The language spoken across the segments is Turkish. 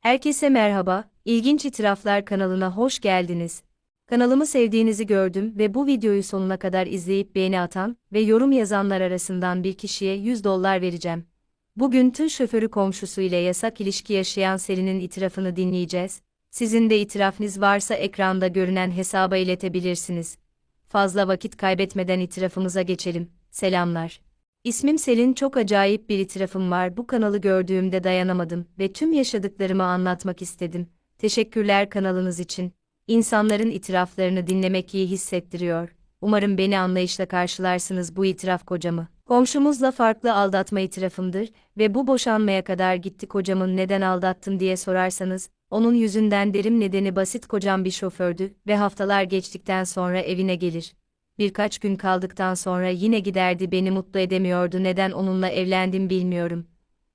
Herkese merhaba, İlginç İtiraflar kanalına hoş geldiniz. Kanalımı sevdiğinizi gördüm ve bu videoyu sonuna kadar izleyip beğeni atan ve yorum yazanlar arasından bir kişiye 100 dolar vereceğim. Bugün tır şoförü komşusu ile yasak ilişki yaşayan Selin'in itirafını dinleyeceğiz. Sizin de itirafınız varsa ekranda görünen hesaba iletebilirsiniz. Fazla vakit kaybetmeden itirafımıza geçelim. Selamlar. İsmim Selin çok acayip bir itirafım var bu kanalı gördüğümde dayanamadım ve tüm yaşadıklarımı anlatmak istedim. Teşekkürler kanalınız için. İnsanların itiraflarını dinlemek iyi hissettiriyor. Umarım beni anlayışla karşılarsınız bu itiraf kocamı. Komşumuzla farklı aldatma itirafımdır ve bu boşanmaya kadar gitti kocamın neden aldattın diye sorarsanız, onun yüzünden derim nedeni basit kocam bir şofördü ve haftalar geçtikten sonra evine gelir birkaç gün kaldıktan sonra yine giderdi beni mutlu edemiyordu neden onunla evlendim bilmiyorum.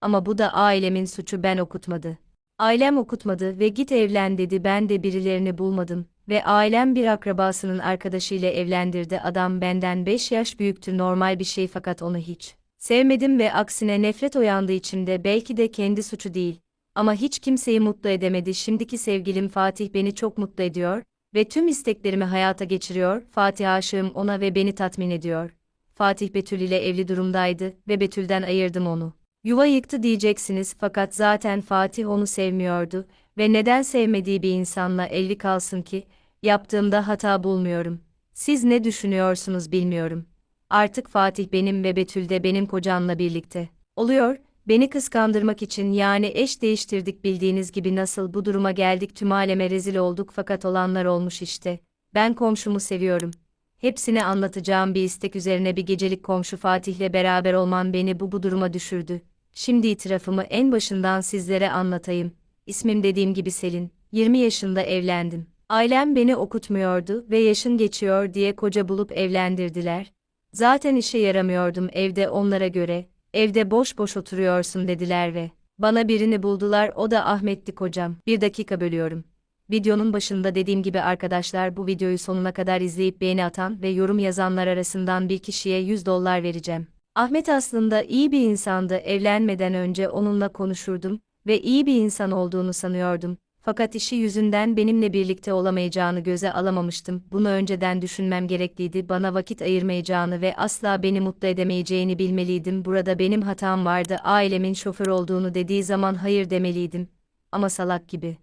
Ama bu da ailemin suçu ben okutmadı. Ailem okutmadı ve git evlen dedi ben de birilerini bulmadım ve ailem bir akrabasının arkadaşıyla evlendirdi adam benden 5 yaş büyüktü normal bir şey fakat onu hiç sevmedim ve aksine nefret uyandı içimde belki de kendi suçu değil. Ama hiç kimseyi mutlu edemedi şimdiki sevgilim Fatih beni çok mutlu ediyor, ve tüm isteklerimi hayata geçiriyor, Fatih aşığım ona ve beni tatmin ediyor. Fatih Betül ile evli durumdaydı ve Betül'den ayırdım onu. Yuva yıktı diyeceksiniz fakat zaten Fatih onu sevmiyordu ve neden sevmediği bir insanla evli kalsın ki, yaptığımda hata bulmuyorum. Siz ne düşünüyorsunuz bilmiyorum. Artık Fatih benim ve Betül de benim kocamla birlikte. Oluyor, Beni kıskandırmak için yani eş değiştirdik bildiğiniz gibi nasıl bu duruma geldik tüm aleme rezil olduk fakat olanlar olmuş işte. Ben komşumu seviyorum. Hepsini anlatacağım bir istek üzerine bir gecelik komşu Fatih'le beraber olman beni bu bu duruma düşürdü. Şimdi itirafımı en başından sizlere anlatayım. İsmim dediğim gibi Selin. 20 yaşında evlendim. Ailem beni okutmuyordu ve yaşın geçiyor diye koca bulup evlendirdiler. Zaten işe yaramıyordum evde onlara göre, evde boş boş oturuyorsun dediler ve bana birini buldular o da Ahmet'ti kocam. Bir dakika bölüyorum. Videonun başında dediğim gibi arkadaşlar bu videoyu sonuna kadar izleyip beğeni atan ve yorum yazanlar arasından bir kişiye 100 dolar vereceğim. Ahmet aslında iyi bir insandı evlenmeden önce onunla konuşurdum ve iyi bir insan olduğunu sanıyordum. Fakat işi yüzünden benimle birlikte olamayacağını göze alamamıştım. Bunu önceden düşünmem gerekliydi. Bana vakit ayırmayacağını ve asla beni mutlu edemeyeceğini bilmeliydim. Burada benim hatam vardı. Ailemin şoför olduğunu dediği zaman hayır demeliydim. Ama salak gibi.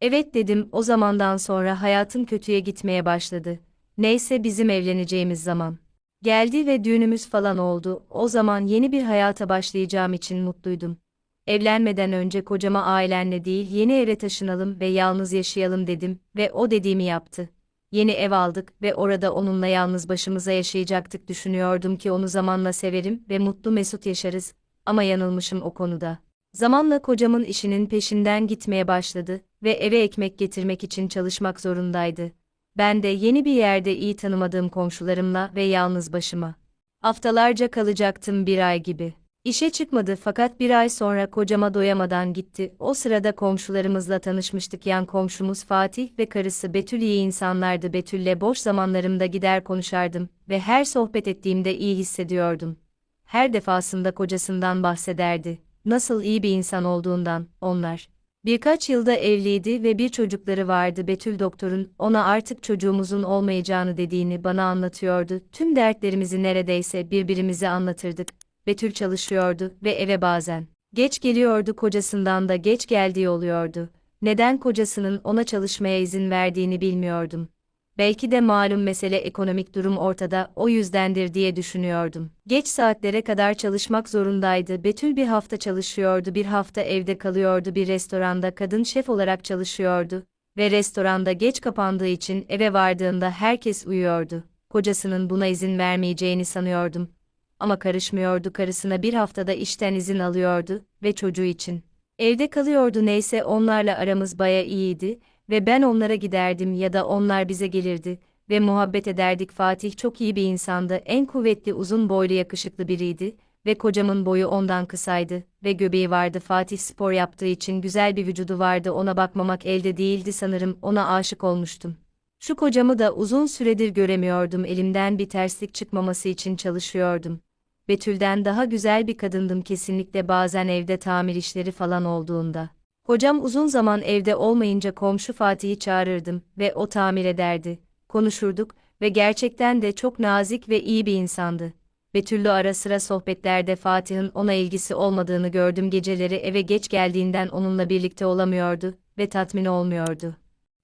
Evet dedim. O zamandan sonra hayatım kötüye gitmeye başladı. Neyse bizim evleneceğimiz zaman. Geldi ve düğünümüz falan oldu. O zaman yeni bir hayata başlayacağım için mutluydum. Evlenmeden önce kocama ailenle değil yeni eve taşınalım ve yalnız yaşayalım dedim ve o dediğimi yaptı. Yeni ev aldık ve orada onunla yalnız başımıza yaşayacaktık düşünüyordum ki onu zamanla severim ve mutlu mesut yaşarız ama yanılmışım o konuda. Zamanla kocamın işinin peşinden gitmeye başladı ve eve ekmek getirmek için çalışmak zorundaydı. Ben de yeni bir yerde iyi tanımadığım komşularımla ve yalnız başıma. Haftalarca kalacaktım bir ay gibi. İşe çıkmadı fakat bir ay sonra kocama doyamadan gitti. O sırada komşularımızla tanışmıştık yan komşumuz Fatih ve karısı Betül iyi insanlardı. Betül'le boş zamanlarımda gider konuşardım ve her sohbet ettiğimde iyi hissediyordum. Her defasında kocasından bahsederdi. Nasıl iyi bir insan olduğundan, onlar. Birkaç yılda evliydi ve bir çocukları vardı. Betül doktorun ona artık çocuğumuzun olmayacağını dediğini bana anlatıyordu. Tüm dertlerimizi neredeyse birbirimize anlatırdık. Betül çalışıyordu ve eve bazen geç geliyordu kocasından da geç geldiği oluyordu. Neden kocasının ona çalışmaya izin verdiğini bilmiyordum. Belki de malum mesele ekonomik durum ortada, o yüzdendir diye düşünüyordum. Geç saatlere kadar çalışmak zorundaydı. Betül bir hafta çalışıyordu, bir hafta evde kalıyordu, bir restoranda kadın şef olarak çalışıyordu ve restoranda geç kapandığı için eve vardığında herkes uyuyordu. Kocasının buna izin vermeyeceğini sanıyordum ama karışmıyordu karısına bir haftada işten izin alıyordu ve çocuğu için. Evde kalıyordu neyse onlarla aramız baya iyiydi ve ben onlara giderdim ya da onlar bize gelirdi ve muhabbet ederdik Fatih çok iyi bir insandı en kuvvetli uzun boylu yakışıklı biriydi ve kocamın boyu ondan kısaydı ve göbeği vardı Fatih spor yaptığı için güzel bir vücudu vardı ona bakmamak elde değildi sanırım ona aşık olmuştum. Şu kocamı da uzun süredir göremiyordum elimden bir terslik çıkmaması için çalışıyordum. Betül'den daha güzel bir kadındım kesinlikle bazen evde tamir işleri falan olduğunda. Kocam uzun zaman evde olmayınca komşu Fatih'i çağırırdım ve o tamir ederdi. Konuşurduk ve gerçekten de çok nazik ve iyi bir insandı. Betüllü ara sıra sohbetlerde Fatih'in ona ilgisi olmadığını gördüm geceleri eve geç geldiğinden onunla birlikte olamıyordu ve tatmin olmuyordu.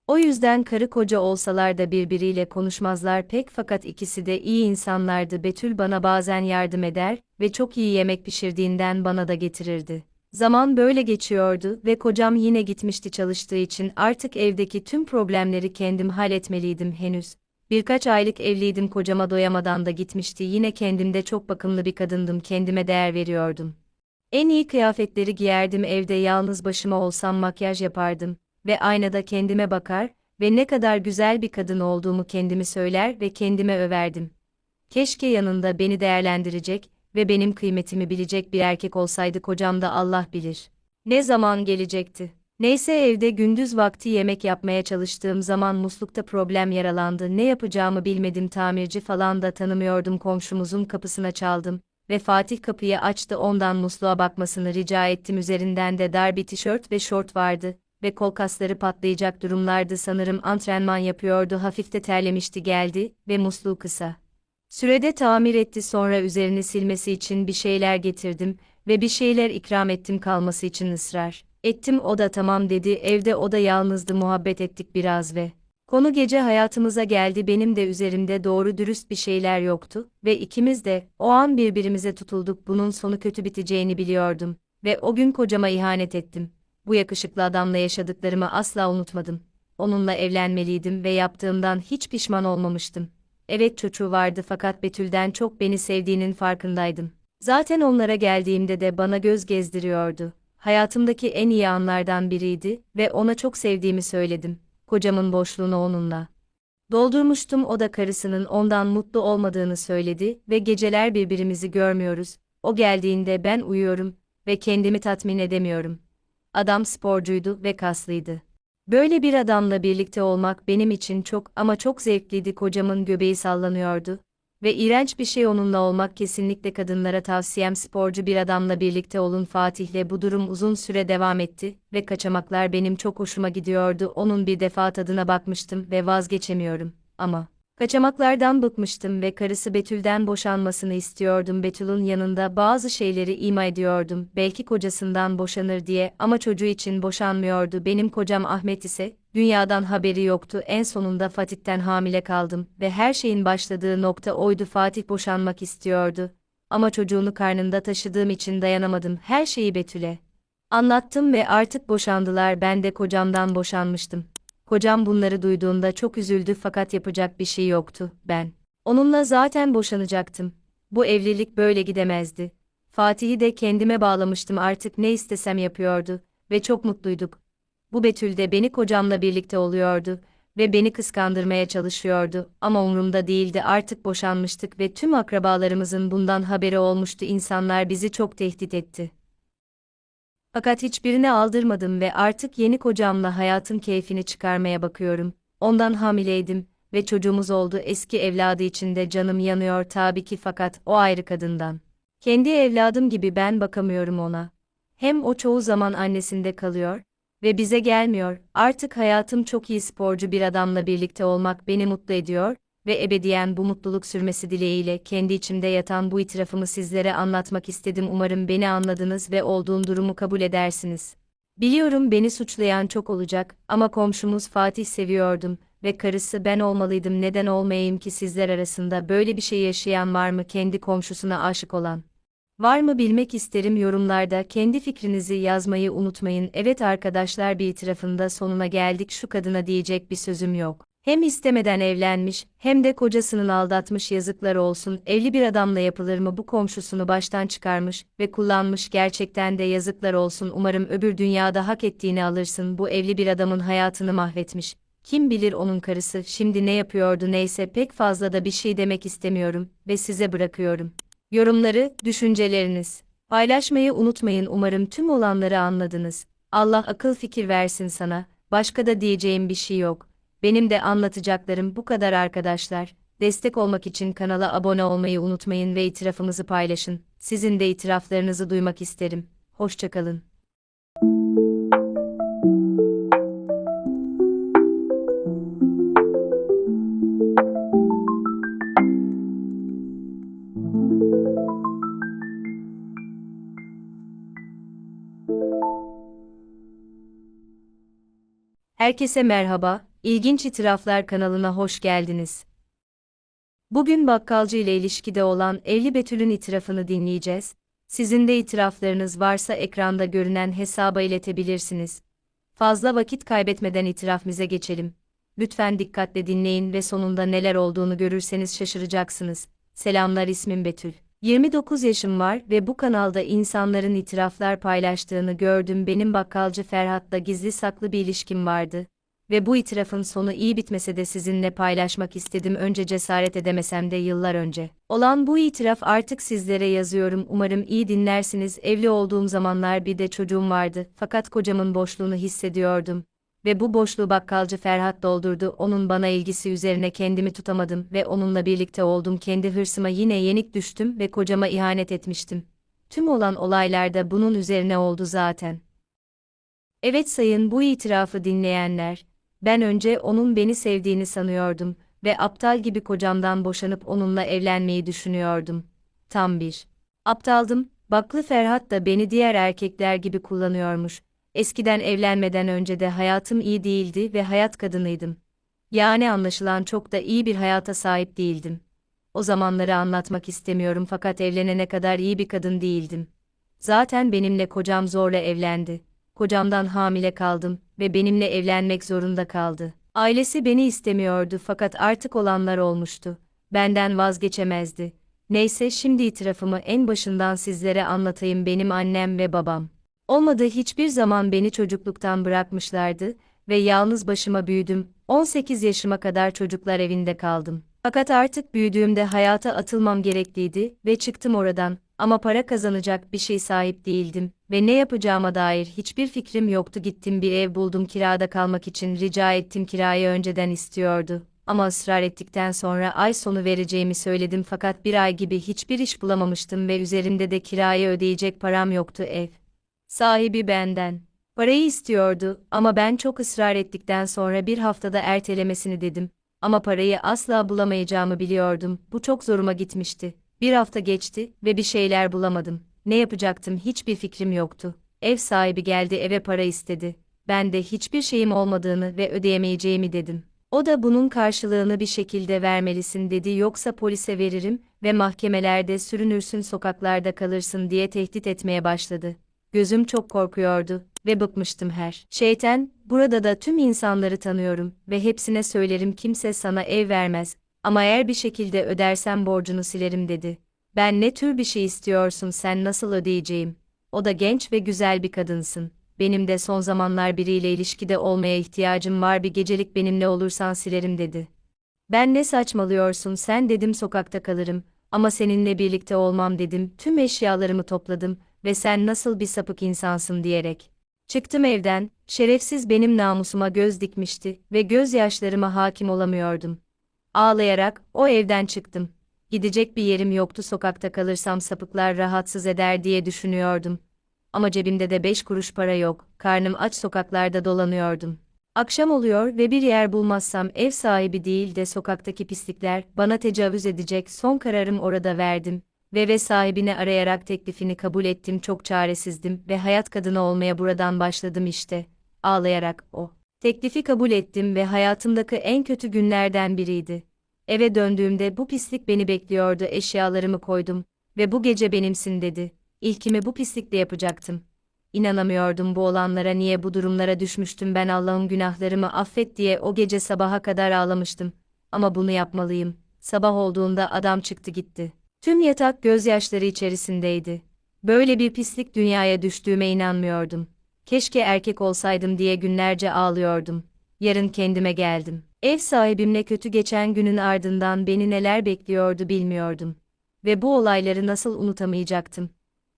O yüzden karı koca olsalar da birbiriyle konuşmazlar pek fakat ikisi de iyi insanlardı. Betül bana bazen yardım eder ve çok iyi yemek pişirdiğinden bana da getirirdi. Zaman böyle geçiyordu ve kocam yine gitmişti çalıştığı için artık evdeki tüm problemleri kendim halletmeliydim henüz. Birkaç aylık evliydim kocama doyamadan da gitmişti yine kendimde çok bakımlı bir kadındım kendime değer veriyordum. En iyi kıyafetleri giyerdim evde yalnız başıma olsam makyaj yapardım ve aynada kendime bakar ve ne kadar güzel bir kadın olduğumu kendimi söyler ve kendime överdim. Keşke yanında beni değerlendirecek ve benim kıymetimi bilecek bir erkek olsaydı kocam da Allah bilir. Ne zaman gelecekti? Neyse evde gündüz vakti yemek yapmaya çalıştığım zaman muslukta problem yaralandı. Ne yapacağımı bilmedim tamirci falan da tanımıyordum komşumuzun kapısına çaldım ve Fatih kapıyı açtı ondan musluğa bakmasını rica ettim üzerinden de dar bir tişört ve şort vardı ve kol kasları patlayacak durumlardı sanırım antrenman yapıyordu hafif de terlemişti geldi ve musluğu kısa. Sürede tamir etti sonra üzerini silmesi için bir şeyler getirdim ve bir şeyler ikram ettim kalması için ısrar. Ettim o da tamam dedi evde o da yalnızdı muhabbet ettik biraz ve Konu gece hayatımıza geldi benim de üzerimde doğru dürüst bir şeyler yoktu ve ikimiz de o an birbirimize tutulduk bunun sonu kötü biteceğini biliyordum ve o gün kocama ihanet ettim. Bu yakışıklı adamla yaşadıklarımı asla unutmadım. Onunla evlenmeliydim ve yaptığımdan hiç pişman olmamıştım. Evet çocuğu vardı fakat Betül'den çok beni sevdiğinin farkındaydım. Zaten onlara geldiğimde de bana göz gezdiriyordu. Hayatımdaki en iyi anlardan biriydi ve ona çok sevdiğimi söyledim. Kocamın boşluğunu onunla. Doldurmuştum o da karısının ondan mutlu olmadığını söyledi ve geceler birbirimizi görmüyoruz. O geldiğinde ben uyuyorum ve kendimi tatmin edemiyorum. Adam sporcuydu ve kaslıydı. Böyle bir adamla birlikte olmak benim için çok ama çok zevkliydi. Kocamın göbeği sallanıyordu ve iğrenç bir şey onunla olmak kesinlikle kadınlara tavsiyem sporcu bir adamla birlikte olun Fatih'le bu durum uzun süre devam etti ve kaçamaklar benim çok hoşuma gidiyordu onun bir defa tadına bakmıştım ve vazgeçemiyorum ama kaçamaklardan bıkmıştım ve karısı Betül'den boşanmasını istiyordum Betül'ün yanında bazı şeyleri ima ediyordum belki kocasından boşanır diye ama çocuğu için boşanmıyordu benim kocam Ahmet ise Dünyadan haberi yoktu. En sonunda Fatih'ten hamile kaldım ve her şeyin başladığı nokta oydu. Fatih boşanmak istiyordu. Ama çocuğunu karnında taşıdığım için dayanamadım. Her şeyi Betül'e anlattım ve artık boşandılar. Ben de kocamdan boşanmıştım. Kocam bunları duyduğunda çok üzüldü fakat yapacak bir şey yoktu. Ben onunla zaten boşanacaktım. Bu evlilik böyle gidemezdi. Fatih'i de kendime bağlamıştım artık ne istesem yapıyordu ve çok mutluyduk. Bu Betül de beni kocamla birlikte oluyordu ve beni kıskandırmaya çalışıyordu ama umurumda değildi artık boşanmıştık ve tüm akrabalarımızın bundan haberi olmuştu insanlar bizi çok tehdit etti. Fakat hiçbirini aldırmadım ve artık yeni kocamla hayatın keyfini çıkarmaya bakıyorum. Ondan hamileydim ve çocuğumuz oldu eski evladı için de canım yanıyor tabii ki fakat o ayrı kadından. Kendi evladım gibi ben bakamıyorum ona. Hem o çoğu zaman annesinde kalıyor, ve bize gelmiyor. Artık hayatım çok iyi sporcu bir adamla birlikte olmak beni mutlu ediyor ve ebediyen bu mutluluk sürmesi dileğiyle kendi içimde yatan bu itirafımı sizlere anlatmak istedim. Umarım beni anladınız ve olduğum durumu kabul edersiniz. Biliyorum beni suçlayan çok olacak ama komşumuz Fatih seviyordum ve karısı ben olmalıydım neden olmayayım ki sizler arasında böyle bir şey yaşayan var mı kendi komşusuna aşık olan? Var mı bilmek isterim yorumlarda kendi fikrinizi yazmayı unutmayın. Evet arkadaşlar bir itirafında sonuna geldik şu kadına diyecek bir sözüm yok. Hem istemeden evlenmiş hem de kocasının aldatmış yazıklar olsun. Evli bir adamla yapılır mı bu komşusunu baştan çıkarmış ve kullanmış gerçekten de yazıklar olsun. Umarım öbür dünyada hak ettiğini alırsın. Bu evli bir adamın hayatını mahvetmiş. Kim bilir onun karısı şimdi ne yapıyordu neyse pek fazla da bir şey demek istemiyorum ve size bırakıyorum. Yorumları, düşünceleriniz. Paylaşmayı unutmayın umarım tüm olanları anladınız. Allah akıl fikir versin sana, başka da diyeceğim bir şey yok. Benim de anlatacaklarım bu kadar arkadaşlar. Destek olmak için kanala abone olmayı unutmayın ve itirafımızı paylaşın. Sizin de itiraflarınızı duymak isterim. Hoşçakalın. Herkese merhaba, İlginç İtiraflar kanalına hoş geldiniz. Bugün bakkalcı ile ilişkide olan evli Betül'ün itirafını dinleyeceğiz. Sizin de itiraflarınız varsa ekranda görünen hesaba iletebilirsiniz. Fazla vakit kaybetmeden itirafımıza geçelim. Lütfen dikkatle dinleyin ve sonunda neler olduğunu görürseniz şaşıracaksınız. Selamlar ismim Betül. 29 yaşım var ve bu kanalda insanların itiraflar paylaştığını gördüm. Benim bakkalcı Ferhat'la gizli saklı bir ilişkim vardı. Ve bu itirafın sonu iyi bitmese de sizinle paylaşmak istedim önce cesaret edemesem de yıllar önce. Olan bu itiraf artık sizlere yazıyorum umarım iyi dinlersiniz. Evli olduğum zamanlar bir de çocuğum vardı fakat kocamın boşluğunu hissediyordum. Ve bu boşluğu bakkalcı Ferhat doldurdu. Onun bana ilgisi üzerine kendimi tutamadım ve onunla birlikte oldum. Kendi hırsıma yine yenik düştüm ve kocama ihanet etmiştim. Tüm olan olaylarda bunun üzerine oldu zaten. Evet sayın bu itirafı dinleyenler, ben önce onun beni sevdiğini sanıyordum ve aptal gibi kocamdan boşanıp onunla evlenmeyi düşünüyordum. Tam bir. Aptaldım, Baklı Ferhat da beni diğer erkekler gibi kullanıyormuş. Eskiden evlenmeden önce de hayatım iyi değildi ve hayat kadınıydım. Yani anlaşılan çok da iyi bir hayata sahip değildim. O zamanları anlatmak istemiyorum fakat evlenene kadar iyi bir kadın değildim. Zaten benimle kocam zorla evlendi. Kocamdan hamile kaldım ve benimle evlenmek zorunda kaldı. Ailesi beni istemiyordu fakat artık olanlar olmuştu. Benden vazgeçemezdi. Neyse şimdi itirafımı en başından sizlere anlatayım benim annem ve babam. Olmadı hiçbir zaman beni çocukluktan bırakmışlardı ve yalnız başıma büyüdüm. 18 yaşıma kadar çocuklar evinde kaldım. Fakat artık büyüdüğümde hayata atılmam gerekliydi ve çıktım oradan ama para kazanacak bir şey sahip değildim ve ne yapacağıma dair hiçbir fikrim yoktu. Gittim bir ev buldum kirada kalmak için rica ettim kirayı önceden istiyordu. Ama ısrar ettikten sonra ay sonu vereceğimi söyledim fakat bir ay gibi hiçbir iş bulamamıştım ve üzerimde de kirayı ödeyecek param yoktu ev. Sahibi benden. Parayı istiyordu ama ben çok ısrar ettikten sonra bir haftada ertelemesini dedim. Ama parayı asla bulamayacağımı biliyordum. Bu çok zoruma gitmişti. Bir hafta geçti ve bir şeyler bulamadım. Ne yapacaktım hiçbir fikrim yoktu. Ev sahibi geldi eve para istedi. Ben de hiçbir şeyim olmadığını ve ödeyemeyeceğimi dedim. O da bunun karşılığını bir şekilde vermelisin dedi yoksa polise veririm ve mahkemelerde sürünürsün sokaklarda kalırsın diye tehdit etmeye başladı. Gözüm çok korkuyordu ve bıkmıştım her şeyten, burada da tüm insanları tanıyorum ve hepsine söylerim kimse sana ev vermez ama eğer bir şekilde ödersen borcunu silerim dedi. Ben ne tür bir şey istiyorsun sen nasıl ödeyeceğim? O da genç ve güzel bir kadınsın. Benim de son zamanlar biriyle ilişkide olmaya ihtiyacım var bir gecelik benimle olursan silerim dedi. Ben ne saçmalıyorsun sen dedim sokakta kalırım ama seninle birlikte olmam dedim tüm eşyalarımı topladım ve sen nasıl bir sapık insansın diyerek. Çıktım evden, şerefsiz benim namusuma göz dikmişti ve gözyaşlarıma hakim olamıyordum. Ağlayarak o evden çıktım. Gidecek bir yerim yoktu sokakta kalırsam sapıklar rahatsız eder diye düşünüyordum. Ama cebimde de beş kuruş para yok, karnım aç sokaklarda dolanıyordum. Akşam oluyor ve bir yer bulmazsam ev sahibi değil de sokaktaki pislikler bana tecavüz edecek son kararım orada verdim ve ve sahibini arayarak teklifini kabul ettim çok çaresizdim ve hayat kadını olmaya buradan başladım işte. Ağlayarak o. Teklifi kabul ettim ve hayatımdaki en kötü günlerden biriydi. Eve döndüğümde bu pislik beni bekliyordu eşyalarımı koydum ve bu gece benimsin dedi. İlkimi bu pislikle yapacaktım. İnanamıyordum bu olanlara niye bu durumlara düşmüştüm ben Allah'ım günahlarımı affet diye o gece sabaha kadar ağlamıştım. Ama bunu yapmalıyım. Sabah olduğunda adam çıktı gitti. Tüm yatak gözyaşları içerisindeydi. Böyle bir pislik dünyaya düştüğüme inanmıyordum. Keşke erkek olsaydım diye günlerce ağlıyordum. Yarın kendime geldim. Ev sahibimle kötü geçen günün ardından beni neler bekliyordu bilmiyordum. Ve bu olayları nasıl unutamayacaktım.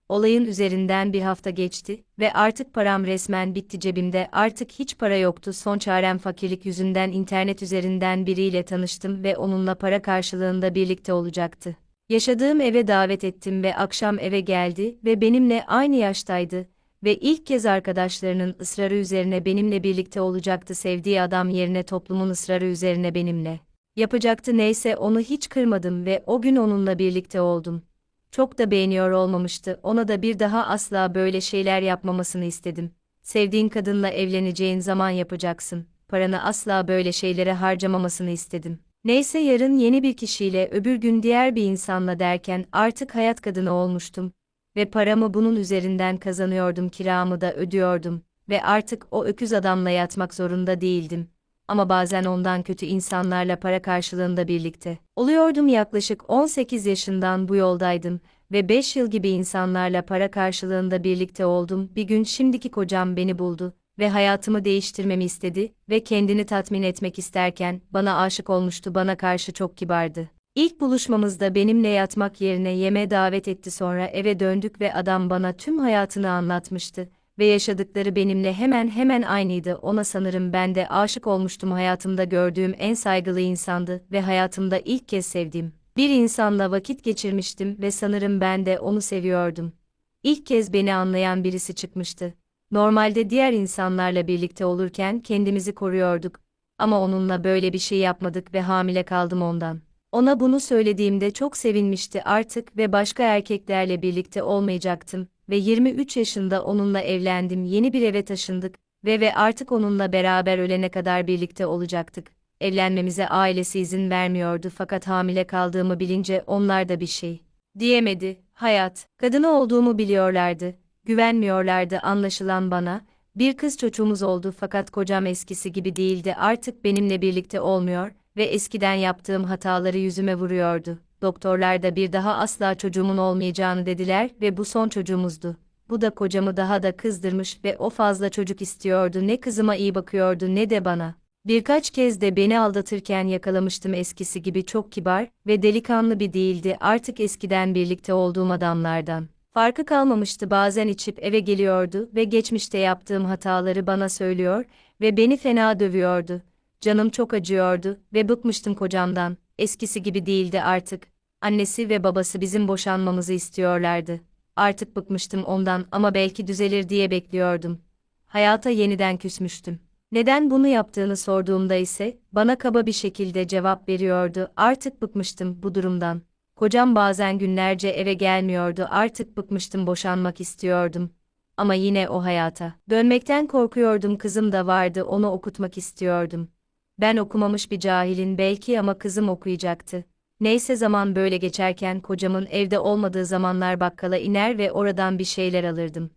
Olayın üzerinden bir hafta geçti ve artık param resmen bitti cebimde artık hiç para yoktu son çarem fakirlik yüzünden internet üzerinden biriyle tanıştım ve onunla para karşılığında birlikte olacaktı. Yaşadığım eve davet ettim ve akşam eve geldi ve benimle aynı yaştaydı ve ilk kez arkadaşlarının ısrarı üzerine benimle birlikte olacaktı sevdiği adam yerine toplumun ısrarı üzerine benimle. Yapacaktı neyse onu hiç kırmadım ve o gün onunla birlikte oldum. Çok da beğeniyor olmamıştı, ona da bir daha asla böyle şeyler yapmamasını istedim. Sevdiğin kadınla evleneceğin zaman yapacaksın. paranı asla böyle şeylere harcamamasını istedim. Neyse yarın yeni bir kişiyle öbür gün diğer bir insanla derken artık hayat kadını olmuştum. Ve paramı bunun üzerinden kazanıyordum kiramı da ödüyordum. Ve artık o öküz adamla yatmak zorunda değildim. Ama bazen ondan kötü insanlarla para karşılığında birlikte. Oluyordum yaklaşık 18 yaşından bu yoldaydım ve 5 yıl gibi insanlarla para karşılığında birlikte oldum. Bir gün şimdiki kocam beni buldu ve hayatımı değiştirmemi istedi ve kendini tatmin etmek isterken bana aşık olmuştu bana karşı çok kibardı. İlk buluşmamızda benimle yatmak yerine yeme davet etti sonra eve döndük ve adam bana tüm hayatını anlatmıştı ve yaşadıkları benimle hemen hemen aynıydı. Ona sanırım ben de aşık olmuştum hayatımda gördüğüm en saygılı insandı ve hayatımda ilk kez sevdiğim bir insanla vakit geçirmiştim ve sanırım ben de onu seviyordum. İlk kez beni anlayan birisi çıkmıştı. Normalde diğer insanlarla birlikte olurken kendimizi koruyorduk. Ama onunla böyle bir şey yapmadık ve hamile kaldım ondan. Ona bunu söylediğimde çok sevinmişti artık ve başka erkeklerle birlikte olmayacaktım ve 23 yaşında onunla evlendim. Yeni bir eve taşındık ve ve artık onunla beraber ölene kadar birlikte olacaktık. Evlenmemize ailesi izin vermiyordu fakat hamile kaldığımı bilince onlar da bir şey diyemedi. Hayat, kadını olduğumu biliyorlardı güvenmiyorlardı anlaşılan bana, bir kız çocuğumuz oldu fakat kocam eskisi gibi değildi artık benimle birlikte olmuyor ve eskiden yaptığım hataları yüzüme vuruyordu. Doktorlar da bir daha asla çocuğumun olmayacağını dediler ve bu son çocuğumuzdu. Bu da kocamı daha da kızdırmış ve o fazla çocuk istiyordu ne kızıma iyi bakıyordu ne de bana. Birkaç kez de beni aldatırken yakalamıştım eskisi gibi çok kibar ve delikanlı bir değildi artık eskiden birlikte olduğum adamlardan. Farkı kalmamıştı bazen içip eve geliyordu ve geçmişte yaptığım hataları bana söylüyor ve beni fena dövüyordu. Canım çok acıyordu ve bıkmıştım kocamdan. Eskisi gibi değildi artık. Annesi ve babası bizim boşanmamızı istiyorlardı. Artık bıkmıştım ondan ama belki düzelir diye bekliyordum. Hayata yeniden küsmüştüm. Neden bunu yaptığını sorduğumda ise bana kaba bir şekilde cevap veriyordu. Artık bıkmıştım bu durumdan. Kocam bazen günlerce eve gelmiyordu artık bıkmıştım boşanmak istiyordum. Ama yine o hayata. Dönmekten korkuyordum kızım da vardı onu okutmak istiyordum. Ben okumamış bir cahilin belki ama kızım okuyacaktı. Neyse zaman böyle geçerken kocamın evde olmadığı zamanlar bakkala iner ve oradan bir şeyler alırdım.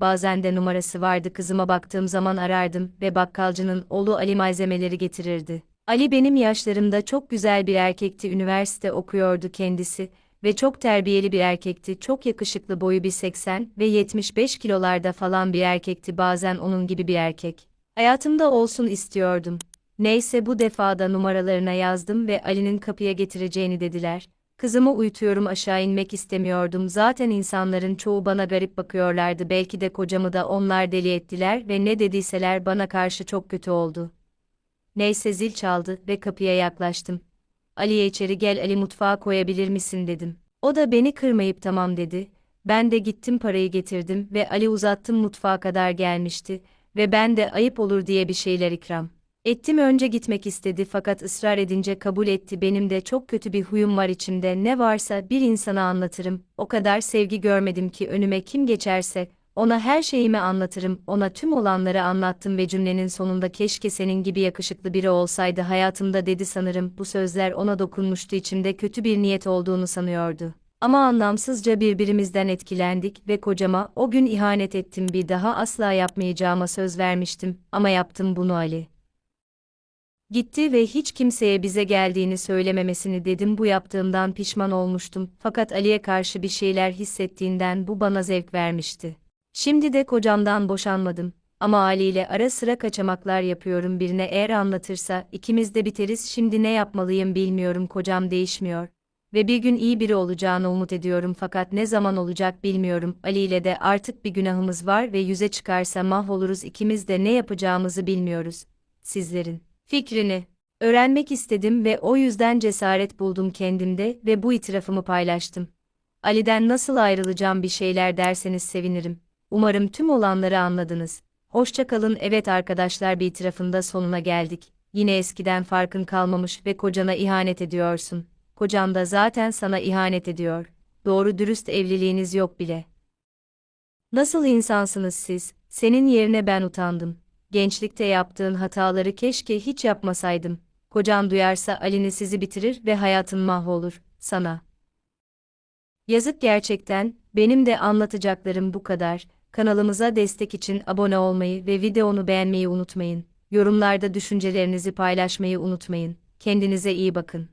Bazen de numarası vardı kızıma baktığım zaman arardım ve bakkalcının oğlu Ali malzemeleri getirirdi. Ali benim yaşlarımda çok güzel bir erkekti, üniversite okuyordu kendisi ve çok terbiyeli bir erkekti, çok yakışıklı boyu bir 80 ve 75 kilolarda falan bir erkekti bazen onun gibi bir erkek. Hayatımda olsun istiyordum. Neyse bu defada numaralarına yazdım ve Ali'nin kapıya getireceğini dediler. Kızımı uyutuyorum aşağı inmek istemiyordum zaten insanların çoğu bana garip bakıyorlardı belki de kocamı da onlar deli ettiler ve ne dediyseler bana karşı çok kötü oldu. Neyse zil çaldı ve kapıya yaklaştım. Ali'ye içeri gel Ali mutfağa koyabilir misin dedim. O da beni kırmayıp tamam dedi. Ben de gittim parayı getirdim ve Ali uzattım mutfağa kadar gelmişti ve ben de ayıp olur diye bir şeyler ikram. Ettim önce gitmek istedi fakat ısrar edince kabul etti benim de çok kötü bir huyum var içimde ne varsa bir insana anlatırım, o kadar sevgi görmedim ki önüme kim geçerse, ona her şeyimi anlatırım, ona tüm olanları anlattım ve cümlenin sonunda keşke senin gibi yakışıklı biri olsaydı hayatımda dedi sanırım. Bu sözler ona dokunmuştu içimde kötü bir niyet olduğunu sanıyordu. Ama anlamsızca birbirimizden etkilendik ve kocama o gün ihanet ettim bir daha asla yapmayacağıma söz vermiştim ama yaptım bunu Ali. Gitti ve hiç kimseye bize geldiğini söylememesini dedim bu yaptığımdan pişman olmuştum fakat Ali'ye karşı bir şeyler hissettiğinden bu bana zevk vermişti. Şimdi de kocamdan boşanmadım. Ama haliyle ara sıra kaçamaklar yapıyorum birine eğer anlatırsa ikimiz de biteriz şimdi ne yapmalıyım bilmiyorum kocam değişmiyor. Ve bir gün iyi biri olacağını umut ediyorum fakat ne zaman olacak bilmiyorum. Ali ile de artık bir günahımız var ve yüze çıkarsa mahvoluruz ikimiz de ne yapacağımızı bilmiyoruz. Sizlerin fikrini öğrenmek istedim ve o yüzden cesaret buldum kendimde ve bu itirafımı paylaştım. Ali'den nasıl ayrılacağım bir şeyler derseniz sevinirim. Umarım tüm olanları anladınız. Hoşça kalın. Evet arkadaşlar bir itirafında sonuna geldik. Yine eskiden farkın kalmamış ve kocana ihanet ediyorsun. Kocan da zaten sana ihanet ediyor. Doğru dürüst evliliğiniz yok bile. Nasıl insansınız siz? Senin yerine ben utandım. Gençlikte yaptığın hataları keşke hiç yapmasaydım. Kocan duyarsa Ali'ni sizi bitirir ve hayatın mahvolur, sana. Yazık gerçekten, benim de anlatacaklarım bu kadar. Kanalımıza destek için abone olmayı ve videonu beğenmeyi unutmayın. Yorumlarda düşüncelerinizi paylaşmayı unutmayın. Kendinize iyi bakın.